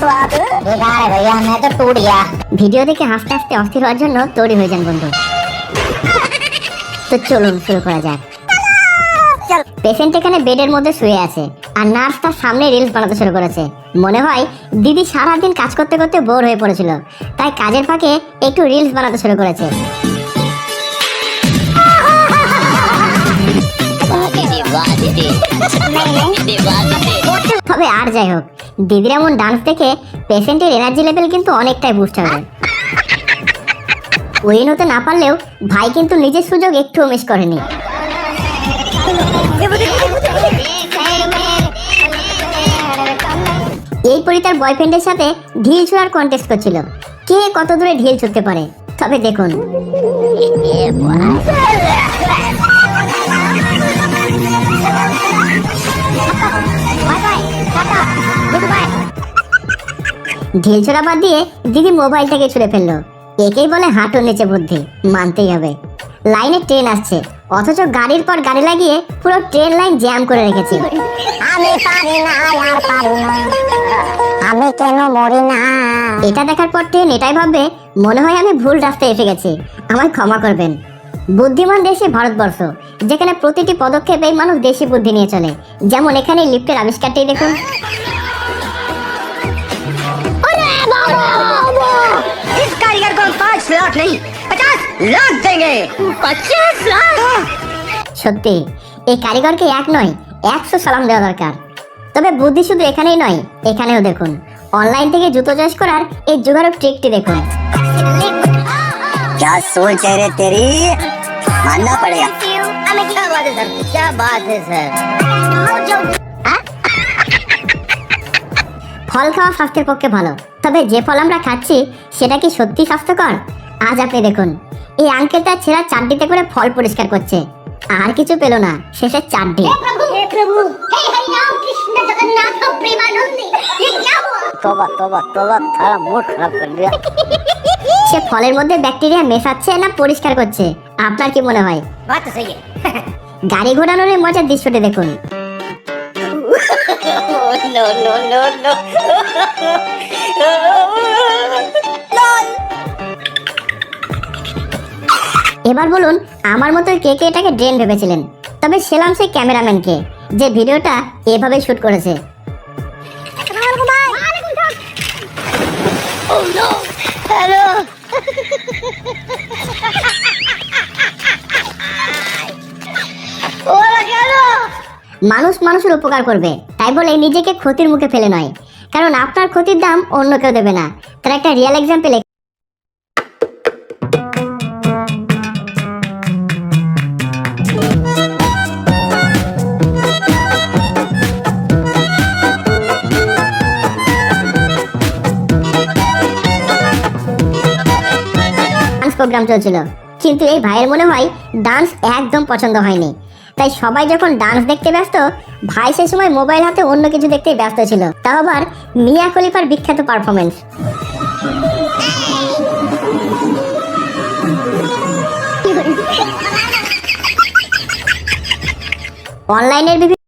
स्वाद बेकार है भैया मैं तो टूट गया ভিডিও দেখে হাসতে হাসতে অস্থির হওয়ার জন্য তৈরি হয়ে যান বন্ধু তো চলুন শুরু করা যাক পেশেন্ট এখানে বেডের মধ্যে শুয়ে আছে আর নার্স তার সামনে রিলস বানাতে শুরু করেছে মনে হয় দিদি সারাদিন কাজ করতে করতে বোর হয়ে পড়েছিল তাই কাজের ফাঁকে একটু রিলস বানাতে শুরু করেছে তবে আর যাই হোক, দিদির এমন ডান্স দেখে পেশেন্টের এনার্জি লেভেল কিন্তু অনেকটাই বুস্ট হবে। উইন হতে না পারলেও ভাই কিন্তু নিজের সুযোগ একটুও মিস করেনি। এই পরি তার বয়ফ্রেন্ডের সাথে ঢিল ছোড়ার কন্টেস্ট করছিল। কে কত দূরে ঢিল ছুটতে পারে? তবে দেখুন। ঢিল ছোড়া বাদ দিয়ে দিদি মোবাইলটাকে ছুঁড়ে ফেলল একেই বলে হাঁটুর নিচে বুদ্ধি। মানতেই হবে। লাইনে ট্রেন আসছে। অথচ গাড়ির পর গাড়ি লাগিয়ে পুরো ট্রেন লাইন জ্যাম করে রেখেছে। আমি পারি না আর পারি না। আমি কেন মরি না? এটা দেখার পর ট্রেন এটাই ভাববে মনে হয় আমি ভুল রাস্তায় এসে গেছি। আমায় ক্ষমা করবেন। বুদ্ধিমান দেশই ভারতবর্ষ যেখানে প্রতিটি পদক্ষেপেই মানুষ দেশি বুদ্ধি নিয়ে চলে। যেমন এখানে লিফ্টের আবিষ্কারটি দেখুন। সত্যি এই কারিগরকে এক নয় একশো সালাম দেওয়া দরকার। তবে বুদ্ধি শুধু এখানেই নয় এখানেও দেখুন। অনলাইন থেকে জুতো চয়েস করার এই জোগাড় ট্রিকটি দেখুন। क्या सोच है रे तेरी मानना पड़ेगा क्या बात है सर क्या बात है सर ফল খাওয়া স্বাস্থ্যের পক্ষে ভালো তবে যে ফল আমরা খাচ্ছি সেটা কি সত্যি স্বাস্থ্যকর আজ আপনি দেখুন এই আঙ্কেল তার ছেঁড়া চারটিতে করে ফল পরিষ্কার করছে আর কিছু পেল না শেষে চারটি तोबा तोबा तोबा थारा मूड खराब कर दिया সে ফলের মধ্যে ব্যাকটেরিয়া মেশাচ্ছে না পরিষ্কার করছে। আপনার কি মনে হয়? গাড়ি ঘোরানোর মজার দৃশ্যটা দেখুন। এবার বলুন আমার মতো কে কে এটাকে ড্রেন ভেবেছিলেন? তবে সেলাম সেই ক্যামেরাম্যানকে যে ভিডিওটা এভাবে শ্যুট করেছে। মানুষ মানুষের উপকার করবে, তাই বলে নিজেকে ক্ষতির মুখে ফেলে নয়। কারণ আপনার ক্ষতির দাম অন্য কেউ দেবে না। তার একটা রিয়েল এক্সাম্পল প্রোগ্রাম চলছিল। কিন্তু এই ভাইয়ের মনে হয় ডান্স একদম পছন্দ হয়নি। তাই সবাই যখন ডান্স দেখতে ব্যস্ত ভাই সে সময় মোবাইল হাতে অন্য কিছু দেখতে ব্যস্ত ছিল। তাও আবার মিয়া খলিফার বিখ্যাত পারফরমেন্স অনলাইনের বিভিন্ন